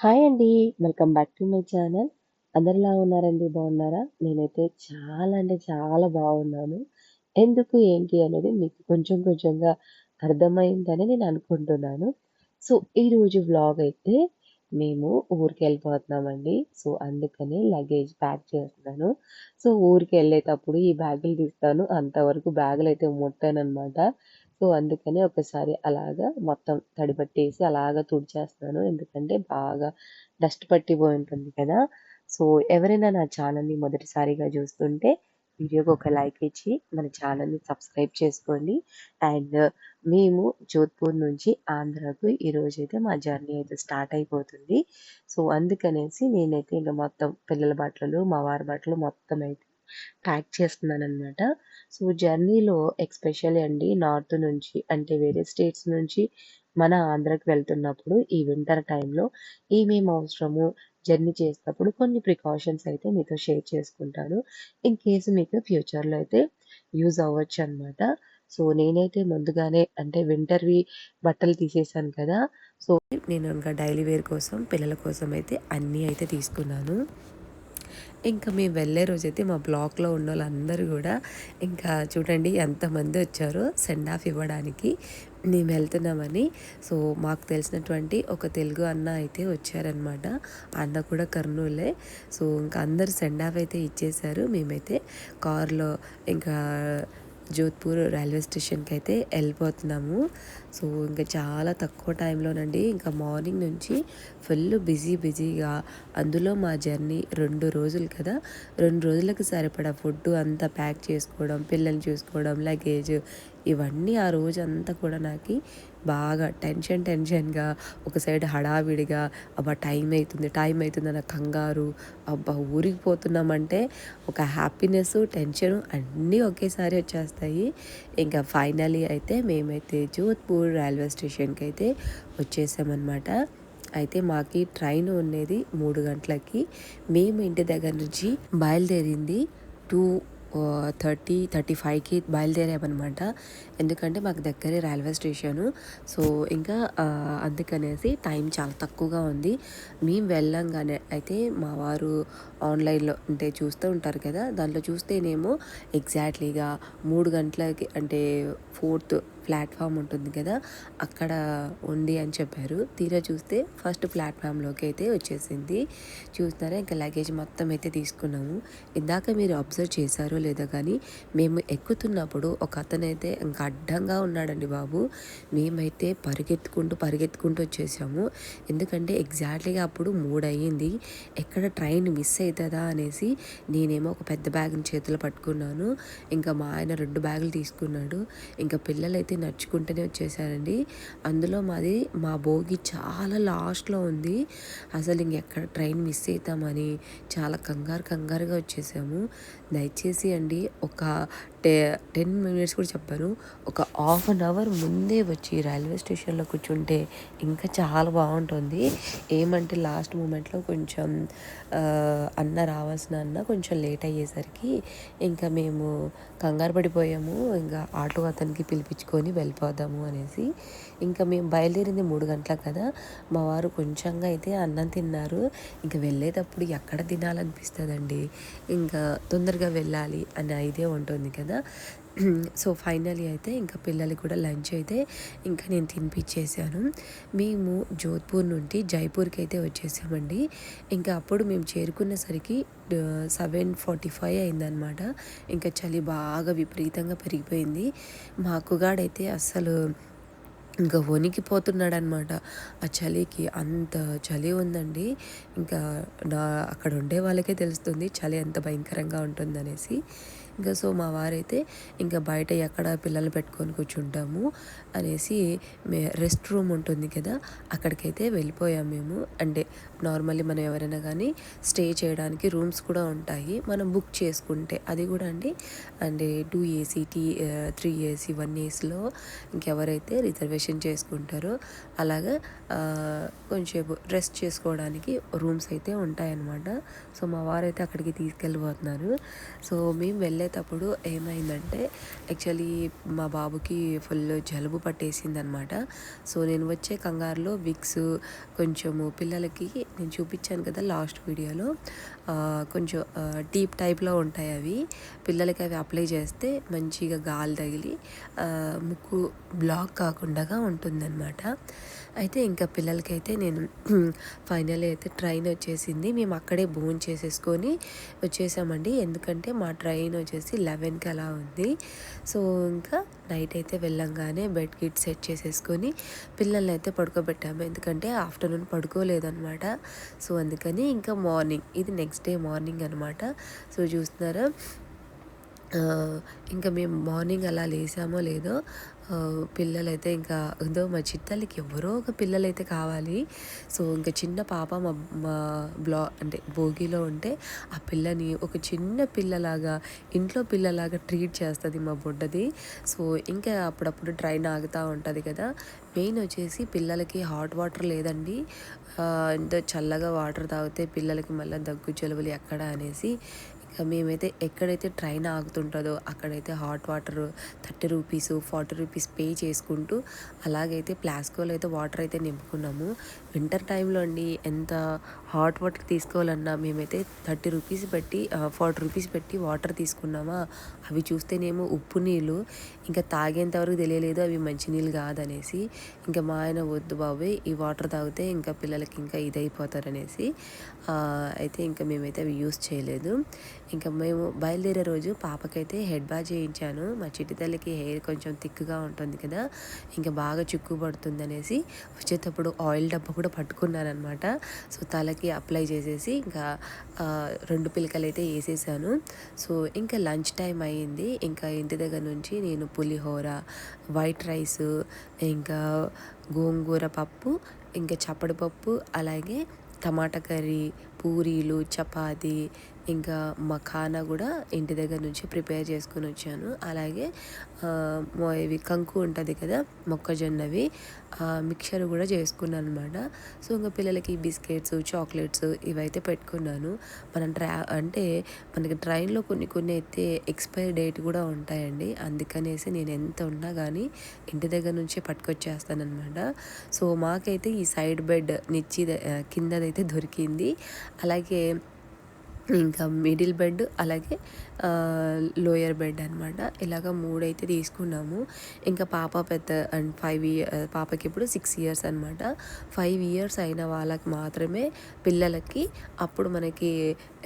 Hi అండి. Welcome back to my channel. అందరిలా ఉన్నారండి? బాగున్నారా? నేనైతే చాలా అంటే చాలా బాగున్నాను. ఎందుకు ఏంటి అనేది మీకు కొంచెం కొంచెంగా అర్థమైందని నేను అనుకుంటున్నాను. సో ఈరోజు వ్లాగ్ అయితే మేము ఊరికి వెళ్ళిపోతున్నామండి. సో అందుకని లగేజ్ ప్యాక్ చేస్తున్నాను. సో ఊరికి వెళ్ళేటప్పుడు ఈ బ్యాగులు తీస్తాను. అంతవరకు బ్యాగులు అయితే ముట్టానమాట సో అందుకని ఒకసారి అలాగా మొత్తం తడి పట్టేసి అలాగా తుడిచేస్తున్నాను. ఎందుకంటే బాగా డస్ట్ పట్టిపోయి ఉంటుంది కదా. సో ఎవరైనా నా ఛానల్ని మొదటిసారిగా చూస్తుంటే వీడియోకి ఒక లైక్ ఇచ్చి మన ఛానల్ని సబ్స్క్రైబ్ చేసుకోండి. అండ్ మేము జోధ్పూర్ నుంచి ఆంధ్రాకు ఈరోజు అయితే మా జర్నీ అయితే స్టార్ట్ అయిపోతుంది. సో అందుకనేసి నేనైతే ఇంకా మొత్తం పిల్లల బట్టలు మా వారి బట్టలు మొత్తం అయితే ప్యాక్ చేస్తున్నాను అనమాట సో జర్నీలో ఎక్స్పెషల్లీ అండి నార్త్ నుంచి అంటే వేరే స్టేట్స్ నుంచి మన ఆంధ్రాకి వెళ్తున్నప్పుడు ఈ వింటర్ టైంలో ఏమేమి అవసరము జర్నీ చేసేటప్పుడు కొన్ని ప్రికాషన్స్ అయితే మీతో షేర్ చేసుకుంటాను. ఇన్ కేసు మీకు ఫ్యూచర్లో అయితే యూజ్ అవ్వచ్చు అనమాట సో నేనైతే ముందుగానే అంటే వింటర్వి బట్టలు తీసేసాను కదా! సో నేను ఇంకా డైలీ వేర్ కోసం పిల్లల కోసం అయితే అన్నీ అయితే తీసుకున్నాను. ఇంకా మేము వెళ్ళే రోజైతే మా బ్లాక్లో ఉన్న వాళ్ళందరూ కూడా ఇంకా చూడండి ఎంతమంది వచ్చారో సెండ్ ఆఫ్ ఇవ్వడానికి మేము వెళ్తున్నామని. సో మాకు తెలిసినటువంటి ఒక తెలుగు అన్న అయితే వచ్చారనమాట అన్న కూడా కర్నూలే. సో ఇంకా అందరు సెండ్ ఆఫ్ అయితే ఇచ్చేశారు. మేమైతే కార్లో ఇంకా జోధ్పూర్ రైల్వే స్టేషన్కి అయితే వెళ్ళిపోతున్నాము. సో ఇంకా చాలా తక్కువ టైంలోనండి ఇంకా మార్నింగ్ నుంచి ఫుల్ బిజీ బిజీగా. అందులో మా జర్నీ రెండు రోజులు కదా. రెండు రోజులకు సరిపడా ఫుడ్ అంతా ప్యాక్ చేసుకోవడం పిల్లల్ని చూసుకోవడం లగేజ్ ఇవన్నీ ఆ రోజు అంతా కూడా నాకు బాగా టెన్షన్ టెన్షన్గా ఒక సైడ్ హడావిడిగా అబ్బా టైం అవుతుంది టైం అవుతుంది అన్న కంగారు అబ్బా ఊరికి పోతున్నామంటే ఒక హ్యాపీనెస్ టెన్షన్ అన్నీ ఒకేసారి వచ్చేస్తాయి. ఇంకా ఫైనలీ అయితే మేమైతే జోధ్పూర్ రైల్వే స్టేషన్కి అయితే వచ్చేసామన్నమాట. అయితే మాకి ట్రైన్ ఉండేది మూడు గంటలకి. మేము ఇంటి దగ్గర నుంచి బయలుదేరింది టూ థర్టీ థర్టీ ఫైవ్కి బయలుదేరామన్నమాట. ఎందుకంటే మాకు దగ్గరే రైల్వే స్టేషను. సో ఇంకా అందుకనేసి టైం చాలా తక్కువగా ఉంది. మేము వెళ్ళంగానే అయితే మా వారు ఆన్లైన్లో అంటే చూస్తూ ఉంటారు కదా దాంట్లో చూస్తేనేమో ఎగ్జాక్ట్లీగా మూడు గంటలకి అంటే ఫోర్త్ ప్లాట్ఫామ్ ఉంటుంది కదా అక్కడ ఉంది అని చెప్పారు. తీరా చూస్తే ఫస్ట్ ప్లాట్ఫామ్లోకి అయితే వచ్చేసింది. చూస్తారా ఇంకా లగేజ్ మొత్తం అయితే తీసుకున్నాము. ఇందాక మీరు అబ్జర్వ్ చేశారో లేదో కానీ మేము ఎక్కుతున్నప్పుడు ఒక అతనైతే ఇంకా అడ్డంగా ఉన్నాడండి బాబు. మేమైతే పరిగెత్తుకుంటూ పరిగెత్తుకుంటూ వచ్చేసాము. ఎందుకంటే ఎగ్జాక్ట్లీగా అప్పుడు మూడు అయ్యింది ఎక్కడ ట్రైన్ మిస్ అవుతుందా అనేసి నేనేమో ఒక పెద్ద బ్యాగ్ని చేతిలో పట్టుకున్నాను. ఇంకా మా ఆయన రెండు బ్యాగులు తీసుకున్నాడు. ఇంకా పిల్లలైతే నడుచుకుంటూనే వచ్చేసారండి. అందులో మాది మా భోగి చాలా లాస్ట్లో ఉంది. అసలు ఇంకెక్కడ ట్రైన్ మిస్ అవుతామని చాలా కంగారు కంగారుగా వచ్చేసాము. దయచేసి అండి ఒక టే టెన్ మినిట్స్ కూడా చెప్పాను. ఒక హాఫ్ అన్ అవర్ ముందే వచ్చి రైల్వే స్టేషన్లో కూర్చుంటే ఇంకా చాలా బాగుంటుంది. ఏమంటే లాస్ట్ మూమెంట్లో కొంచెం అన్న రావాల్సిన అన్న కొంచెం లేట్ అయ్యేసరికి ఇంకా మేము కంగారు పడిపోయాము. ఇంకా ఆటో అతనికి పిలిపించుకొని వెళ్ళిపోదాము అనేసి ఇంకా మేము బయలుదేరింది మూడు గంటలకు కదా. మా వారు కొంచెంగా అయితే అన్నం తిన్నారు. ఇంకా వెళ్ళేటప్పుడు ఎక్కడ తినాలనిపిస్తుందండి? ఇంకా తొందరగా వెళ్ళాలి అనే ఐడియా ఉంటుంది కదా. సో ఫైనలీ అయితే ఇంకా పిల్లలకి కూడా లంచ్ అయితే ఇంకా నేను తినిపించేసాను మేము జోధ్పూర్ నుండి జైపూర్కి అయితే వచ్చేసామండి. ఇంకా అప్పుడు మేము చేరుకునేసరికి సెవెన్ ఫార్టీ ఫైవ్ అయిందనమాట ఇంకా చలి బాగా విపరీతంగా పెరిగిపోయింది. మా అక్కగాడైతే అస్సలు ఇంకా వణికిపోతున్నాడు అనమాట ఆ చలికి అంత చలి ఉందండి. ఇంకా నా అక్కడ ఉండే వాళ్ళకే తెలుస్తుంది చలి ఎంత భయంకరంగా ఉంటుందనేసి. ఇంకా సో మా వారైతే ఇంకా బయట ఎక్కడ పిల్లలు పెట్టుకొని కూర్చుంటాము అనేసి మే రెస్ట్ రూమ్ ఉంటుంది కదా అక్కడికైతే వెళ్ళిపోయాం మేము. అంటే నార్మల్లీ మనం ఎవరైనా కానీ స్టే చేయడానికి రూమ్స్ కూడా ఉంటాయి మనం బుక్ చేసుకుంటే. అది కూడా అండి. అంటే two AC tea three AC one ఏసీలో ఇంకెవరైతే రిజర్వేషన్ చేసుకుంటారో అలాగా కొంచెంసేపు రెస్ట్ చేసుకోవడానికి రూమ్స్ అయితే ఉంటాయన్నమాట. సో మా వారైతే అక్కడికి తీసుకెళ్ళిపోతున్నారు. సో మేము వెళ్ళే వెళ్ళేటప్పుడు ఏమైందంటే యాక్చువల్లీ మా బాబుకి ఫుల్ జలుబు పట్టేసిందనమాట సో నేను వచ్చే కంగారులో విక్స్ కొంచెము పిల్లలకి నేను చూపించాను కదా లాస్ట్ వీడియోలో కొంచెం డీప్ టైప్లో ఉంటాయి అవి. పిల్లలకి అవి అప్లై చేస్తే మంచిగా గాలి తగిలి ముక్కు బ్లాక్ కాకుండా ఉంటుందన్నమాట. అయితే ఇంకా పిల్లలకైతే నేను ఫైనల్ అయితే ట్రైన్ వచ్చేసింది. మేము అక్కడే భోజనం చేసేసుకొని వచ్చేసామండి. ఎందుకంటే మా ట్రైన్ వచ్చేసి లెవెన్కి అలా ఉంది. సో ఇంకా నైట్ అయితే వెళ్ళంగానే బెడ్ కిట్ సెట్ చేసేసుకొని పిల్లల్ని అయితే పడుకోబెట్టాము. ఎందుకంటే ఆఫ్టర్నూన్ పడుకోలేదనమాట సో అందుకని ఇంకా మార్నింగ్ ఇది నెక్స్ట్ డే మార్నింగ్ అనమాట సో చూస్తున్నారా? ఇంకా మేము మార్నింగ్ అలా లేసామో లేదో పిల్లలైతే ఇంకా ఏదో మా చిట్టలకి ఎవరో ఒక పిల్లలైతే కావాలి. సో ఇంకా చిన్న పాప మా మా బ్లా అంటే భోగిలో ఉంటే ఆ పిల్లని ఒక చిన్న పిల్లలాగా ఇంట్లో పిల్లలాగా ట్రీట్ చేస్తుంది మా బుడ్డది. సో ఇంకా అప్పుడప్పుడు ట్రైన్ ఆగుతూ ఉంటుంది కదా. మెయిన్ వచ్చేసి పిల్లలకి హాట్ వాటర్ లేదండి. ఎంతో చల్లగా వాటర్ తాగితే పిల్లలకి మళ్ళీ దగ్గు జలుబులు ఎక్కడ అనేసి ఇక మేమైతే ఎక్కడైతే ట్రైన్ ఆగుతుంటుందో అక్కడైతే hot water thirty rupees forty rupees pay చేసుకుంటూ అలాగైతే ప్లాస్కోలో అయితే వాటర్ అయితే నింపుకున్నాము. వింటర్ టైంలో అండి ఎంత హాట్ వాటర్ తీసుకోవాలన్నా మేమైతే థర్టీ రూపీస్ పెట్టి ఫార్టీ రూపీస్ పెట్టి వాటర్ తీసుకున్నామా? అవి చూస్తేనేమో ఉప్పు నీళ్ళు ఇంకా తాగేంత వరకు తెలియలేదు అవి మంచినీళ్ళు కాదనేసి ఇంకా మా ఆయన వద్దు బాబు ఈ వాటర్ తాగితే ఇంకా పిల్లలకి ఇంకా ఇదైపోతారనేసి అయితే ఇంకా మేమైతే అవి యూస్ చేయలేదు. ఇంకా మేము బయలుదేరే రోజు పాపకైతే హెడ్ బాత్ చేయించాను. మా చిట్టి తల్లికి హెయిర్ కొంచెం థిక్గా ఉంటుంది కదా ఇంకా బాగా చిక్కు పడుతుంది అనేసి వచ్చేటప్పుడు ఆయిల్ డబ్బా కూడా పట్టుకున్నాను అనమాట సో తలకి అప్లై చేసేసి ఇంకా రెండు పిలకలు అయితే వేసేసాను. సో ఇంకా లంచ్ టైం అయ్యింది. ఇంకా ఇంటి దగ్గర నుంచి నేను పులిహోర వైట్ రైస్ ఇంకా గోంగూర పప్పు ఇంకా చప్పడి పప్పు అలాగే టమాటా కర్రీ పూరీలు చపాతి ఇంకా మఖానా కూడా ఇంటి దగ్గర నుంచి ప్రిపేర్ చేసుకుని వచ్చాను. అలాగే ఇవి కంకు ఉంటుంది కదా మొక్కజొన్నవి మిక్చర్ కూడా చేసుకున్నాను అనమాట సో ఇంకా పిల్లలకి బిస్కెట్స్ చాక్లెట్స్ ఇవైతే పెట్టుకున్నాను. మనం ట్రా అంటే మనకి ట్రైన్లో కొన్ని కొన్ని అయితే ఎక్స్పైరీ డేట్ కూడా ఉంటాయండి. అందుకనేసి నేను ఎంత ఉన్నా కానీ ఇంటి దగ్గర నుంచే పట్టుకొచ్చేస్తానమాట సో మాకైతే ఈ సైడ్ బెడ్ నిచ్చి కిందదైతే దొరికింది. అలాగే ఇంకా మిడిల్ బెడ్ అలాగే లోయర్ బెడ్ అనమాట ఇలాగ మూడైతే తీసుకున్నాము. ఇంకా పాప పెద్ద అండ్ ఫైవ్ ఇయర్ పాపకి ఇప్పుడు సిక్స్ ఇయర్స్ అనమాట ఫైవ్ ఇయర్స్ అయిన వాళ్ళకి మాత్రమే పిల్లలకి అప్పుడు మనకి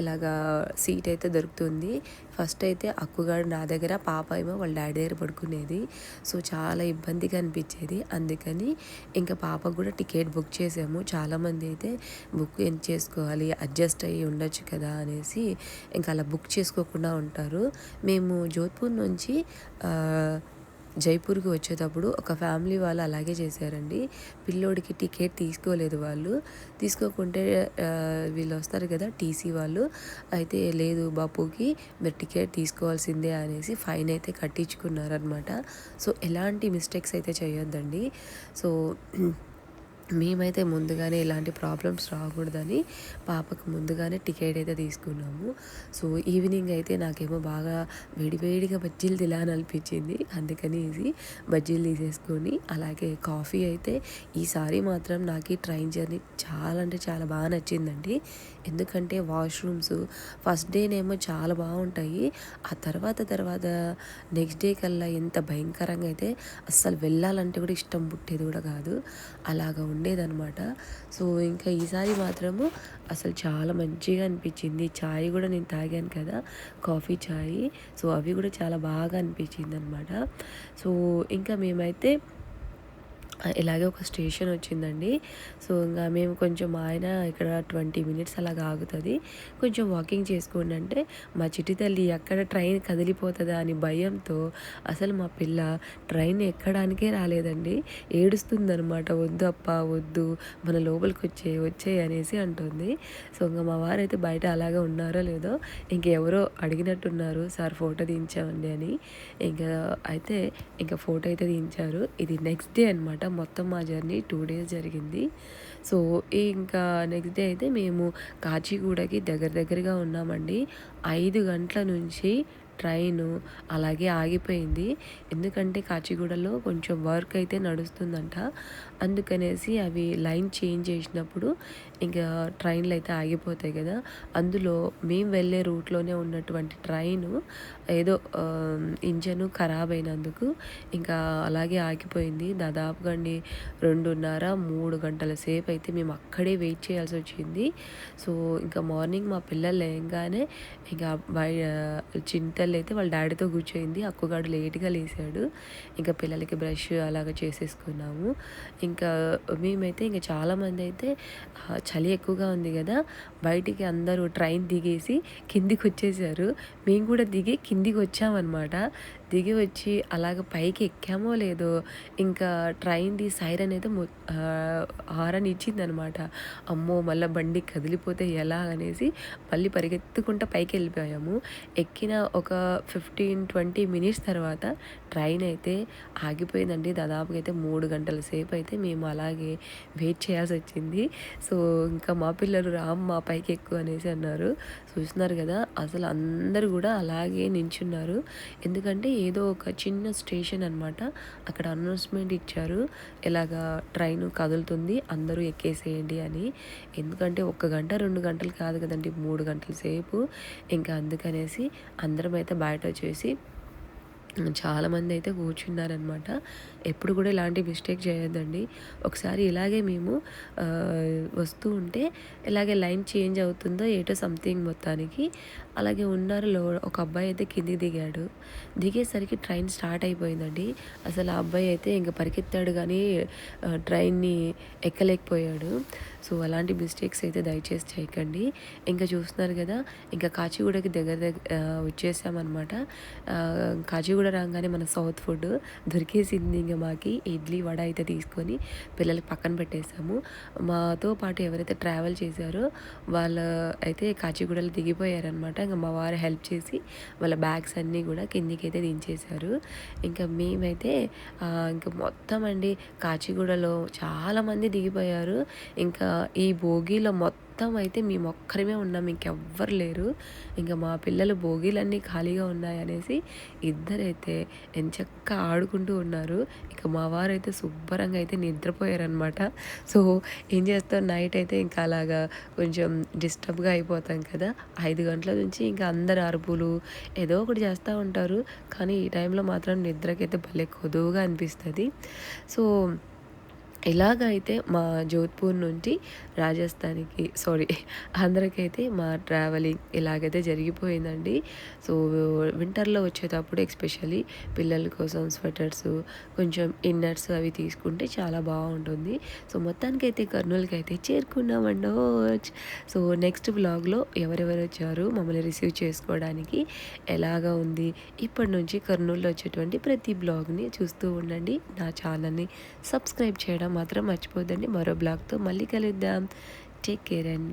ఇలాగా సీట్ అయితే దొరుకుతుంది. ఫస్ట్ అయితే అక్కుగాడు నా దగ్గర పాప ఏమో వాళ్ళ డాడీ దగ్గర పడుకునేది. సో చాలా ఇబ్బందిగా అనిపించేది. అందుకని ఇంకా పాప కూడా టికెట్ బుక్ చేసాము. చాలామంది అయితే బుక్ ఏం చేసుకోవాలి అడ్జస్ట్ అయ్యి ఉండొచ్చు కదా అనేసి ఇంకా అలా బుక్ చేసుకోకుండా ఉంటారు. మేము జోధ్పూర్ నుంచి జైపూర్కి వచ్చేటప్పుడు ఒక ఫ్యామిలీ వాళ్ళు అలాగే చేశారండి. పిల్లోడికి టికెట్ తీసుకోలేదు వాళ్ళు. తీసుకోకుంటే వీళ్ళు వస్తారు కదా టీసీ వాళ్ళు. అయితే లేదు బాపుకి మీరు టికెట్ తీసుకోవాల్సిందే అనేసి ఫైన్ అయితే కట్టించుకున్నారనమాట సో ఎలాంటి మిస్టేక్స్ అయితే చేయొద్దండి. సో మేమైతే ముందుగానే ఇలాంటి ప్రాబ్లమ్స్ రాకూడదని పాపకు ముందుగానే టికెట్ అయితే తీసుకున్నాము. సో ఈవినింగ్ అయితే నాకేమో బాగా వేడివేడిగా బజ్జీలు తినాలని అనిపించింది. అందుకని ఇది బజ్జీలు తీసేసుకొని అలాగే కాఫీ అయితే ఈసారి మాత్రం నాకు ఈ ట్రైన్ జర్నీ చాలా అంటే చాలా బాగా నచ్చిందండి. ఎందుకంటే వాష్రూమ్స్ ఫస్ట్ డేనేమో చాలా బాగుంటాయి. ఆ తర్వాత తర్వాత నెక్స్ట్ డే కల్లా ఎంత భయంకరంగా అయితే అస్సలు వెళ్ళాలంటే కూడా ఇష్టం పుట్టేది కూడా కాదు. అలాగా ఉండేదనమాట సో ఇంకా ఈసారి మాత్రము అసలు చాలా మంచిగా అనిపించింది. చాయ్ కూడా నేను తాగాను కదా కాఫీ చాయ్. సో అవి కూడా చాలా బాగా అనిపించింది అనమాట సో ఇంకా మేమైతే ఇలాగే ఒక స్టేషన్ వచ్చిందండి. సో ఇంకా మేము కొంచెం ఆయన ఇక్కడ ట్వంటీ మినిట్స్ అలాగా ఆగుతుంది. కొంచెం వాకింగ్ చేసుకోండి అంటే మా చిట్టి తల్లి ఎక్కడ ట్రైన్ కదిలిపోతుందా అని భయంతో అసలు మా పిల్ల ట్రైన్ ఎక్కడానికే రాలేదండి. ఏడుస్తుందనమాట వద్దు అప్ప వద్దు. మన లోపలికి వచ్చే వచ్చే అనేసి అంటుంది. సో ఇంకా మా వారైతే బయట అలాగే ఉన్నారో లేదో ఇంకెవరో అడిగినట్టున్నారు. సార్ ఫోటో దించామండి అని. ఇంకా అయితే ఇంకా ఫోటో అయితే దించారు. ఇది నెక్స్ట్ డే అనమాట మొత్తం మా జర్నీ టూ డేస్ జరిగింది. సో ఇంకా నెక్స్ట్ డే అయితే మేము కాచిగూడకి దగ్గర దగ్గరగా ఉన్నామండి. ఐదు గంటల నుంచి ట్రైను అలాగే ఆగిపోయింది. ఎందుకంటే కాచిగూడలో కొంచెం వర్క్ అయితే నడుస్తుందంట. అందుకనేసి అవి లైన్ చేంజ్ చేసినప్పుడు ఇంకా ట్రైన్లు అయితే ఆగిపోతాయి కదా. అందులో మేము వెళ్ళే రూట్లోనే ఉన్నటువంటి ట్రైను ఏదో ఇంజను ఖరాబ్ అయినందుకు ఇంకా అలాగే ఆగిపోయింది. దాదాపుగా అండి రెండున్నర మూడు గంటల సేపు అయితే మేము అక్కడే వెయిట్ చేయాల్సి వచ్చింది. సో ఇంకా మార్నింగ్ మా పిల్లలు లేయంగానే ఇంకా చింతలు అయితే వాళ్ళ డాడీతో కూర్చోయింది. అక్కుగాడు లేట్గా లేసాడు. ఇంకా పిల్లలకి బ్రష్ అలాగ చేసేసుకున్నాము. ఇంకా మేమైతే ఇంకా చాలామంది అయితే చలి ఎక్కువగా ఉంది కదా బయటికి అందరూ ట్రైన్ దిగేసి కిందికి వచ్చేసారు మేము కూడా దిగి కిందికి వచ్చామన్నమాట దిగి వచ్చి అలాగ పైకి ఎక్కామో లేదో ఇంకా ట్రైన్ది సైరన్ అయితే హారన్ ఇచ్చిందనమాట. అమ్మో మళ్ళీ బండి కదిలిపోతే ఎలా అనేసి మళ్ళీ పరిగెత్తుకుంటా పైకి వెళ్ళిపోయాము. ఎక్కిన ఒక ఫిఫ్టీన్ ట్వంటీ మినిట్స్ తర్వాత ట్రైన్ అయితే ఆగిపోయిందండి. దాదాపుగా అయితే మూడు గంటల సేపు అయితే మేము అలాగే వెయిట్ చేయాల్సి వచ్చింది. సో ఇంకా మా పిల్లలు రామ్ మా పైకి ఎక్కువ అనేసి అన్నారు. చూస్తున్నారు కదా అసలు అందరూ కూడా అలాగే నించున్నారు. ఎందుకంటే ఏదో ఒక చిన్న స్టేషన్ అనమాట అక్కడ అనౌన్స్మెంట్ ఇచ్చారు. ఇలాగా ట్రైన్ కదులుతుంది. అందరూ ఎక్కేసేయండి అని. ఎందుకంటే ఒక్క గంట రెండు గంటలు కాదు కదండి. మూడు గంటల సేపు. ఇంకా అందుకనేసి అందరం అయితే బయట వచ్చేసి చాలామంది అయితే కూర్చున్నారనమాట ఎప్పుడు కూడా ఇలాంటి మిస్టేక్ చేయొద్దండి. ఒకసారి ఇలాగే మేము వస్తూ ఉంటే ఇలాగే లైన్ చేంజ్ అవుతుందో ఏటో సంథింగ్ మొత్తానికి. అలాగే ఉన్నారు లో ఒక అబ్బాయి అయితే కిందికి దిగాడు. దిగేసరికి ట్రైన్ స్టార్ట్ అయిపోయిందండి. అసలు ఆ అబ్బాయి అయితే ఇంకా పరిగెత్తాడు కానీ ట్రైన్ని ఎక్కలేకపోయాడు. సో అలాంటి మిస్టేక్స్ అయితే దయచేసి చేయకండి. ఇంకా చూస్తున్నారు కదా ఇంకా కాచిగూడకి దగ్గర దగ్గర వచ్చేసామన్నమాట. కాచిగూడ రాగానే మన సౌత్ ఫుడ్ దొరికేసింది ఇంకా మాకి ఇడ్లీ వడ అయితే తీసుకొని పిల్లలకి పక్కన పెట్టేసాము మాతో పాటు ఎవరైతే ట్రావెల్ చేశారో వాళ్ళ అయితే కాచిగూడలో దిగిపోయారనమాట ఇంకా మా వారు హెల్ప్ చేసి వాళ్ళ బ్యాగ్స్ అన్నీ కూడా కిందికి అయితే దించేశారు. ఇంకా మేమైతే ఇంకా మొత్తం అండి కాచిగూడలో చాలామంది దిగిపోయారు. ఇంకా ఈ భోగిలో మొత్తం మొత్తం అయితే మేము ఒక్కరిమే ఉన్నాం ఇంకెవ్వరు లేరు. ఇంకా మా పిల్లలు భోగిలన్నీ ఖాళీగా ఉన్నాయనేసి ఇద్దరైతే ఎంచక్క ఆడుకుంటూ ఉన్నారు. ఇక మా వారు అయితే శుభ్రంగా అయితే నిద్రపోయారనమాట సో ఏం చేస్తాం? నైట్ అయితే ఇంకా అలాగా కొంచెం డిస్టర్బ్గా అయిపోతాం కదా. ఐదు గంటల నుంచి ఇంకా అందరు అరుపులు ఏదో ఒకటి చేస్తూ ఉంటారు. కానీ ఈ టైంలో మాత్రం నిద్రకైతే భలే కొదువుగా అనిపిస్తుంది. సో ఇలాగైతే మా జోధ్పూర్ నుండి రాజస్థాన్కి సారీ ఆంధ్రకైతే మా ట్రావెలింగ్ ఇలాగైతే జరిగిపోయిందండి. సో వింటర్లో వచ్చేటప్పుడు ఎస్పెషల్లీ పిల్లల కోసం స్వెటర్స్ కొంచెం ఇన్నర్స్ అవి తీసుకుంటే చాలా బాగుంటుంది. సో మొత్తానికైతే కర్నూలుకి అయితే చేరుకున్నామండో సో నెక్స్ట్ బ్లాగ్లో ఎవరెవరు వచ్చారు మమ్మల్ని రిసీవ్ చేసుకోవడానికి ఎలాగా ఉంది ఇప్పటి నుంచి కర్నూలులో వచ్చేటువంటి ప్రతి బ్లాగ్ని చూస్తూ ఉండండి. నా ఛానల్ని సబ్స్క్రైబ్ చేయడం మాత్రం మర్చిపోద్దండి మరో బ్లాగ్తో మళ్ళీ కలుద్దాం. Take care and.